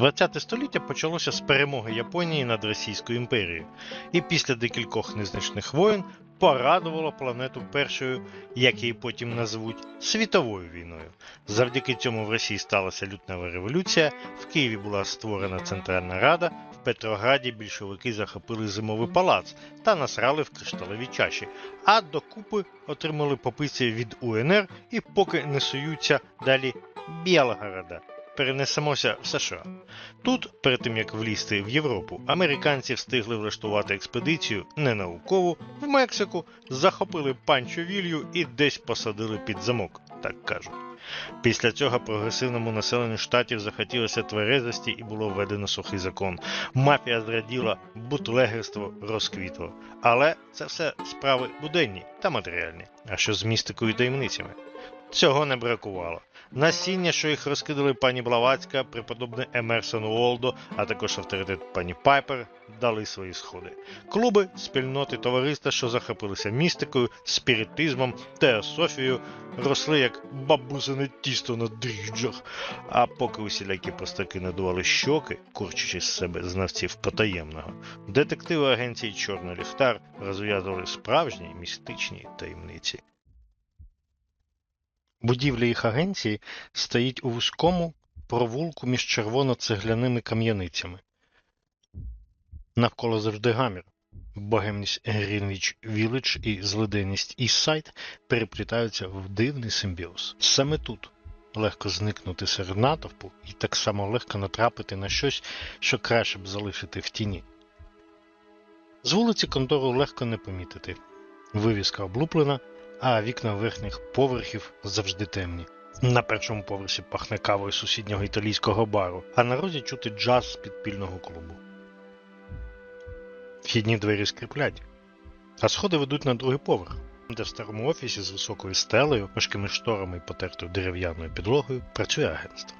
ХХ століття почалося з перемоги Японії над Російською імперією, і після декількох незначних воєн порадувало планету першою, як її потім назвуть, світовою війною. Завдяки цьому в Росії сталася лютнева революція, в Києві була створена Центральна Рада, в Петрограді більшовики захопили зимовий палац та насрали в кришталеві чаші, а докупи отримали попиці від УНР і поки не суються далі Білгорода. Перенесемося в США. Тут, перед тим як влізти в Європу, американці встигли влаштувати експедицію не наукову в Мексику, захопили Панчо Вілью і десь посадили під замок, так кажуть. Після цього прогресивному населенню штатів захотілося тверезості і було введено сухий закон. Мафія зраділа, бутлегерство розквітло. Але це все справи буденні та матеріальні. А що з містикою і таємницями? Цього не бракувало. Насіння, що їх розкидали пані Блаватська, преподобний Емерсон Уолдо, а також авторитет пані Пайпер, дали свої сходи. Клуби, спільноти, товариства, що захопилися містикою, спіритизмом, теософією, росли як бабусине тісто на дріжджах. А поки усілякі простаки надували щоки, курчачи з себе знавців потаємного, детективи агенції Чорний Ліхтар розв'язували справжні містичні таємниці. Будівля їх агенції стоїть у вузькому провулку між червоно-цегляними кам'яницями. Навколо завжди гамір. Богемність Грінвіч Вілледж і злиденність Іссайд переплітаються в дивний симбіоз. Саме тут легко зникнути серед натовпу і так само легко натрапити на щось, що краще б залишити в тіні. З вулиці контору легко не помітити. Вивіска облуплена, а вікна верхніх поверхів завжди темні. На першому поверсі пахне кавою сусіднього італійського бару, а на розі чути джаз з підпільного клубу. Вхідні двері скріплять, а сходи ведуть на другий поверх, де в старому офісі з високою стелею, важкими шторами і потертою дерев'яною підлогою працює агентство.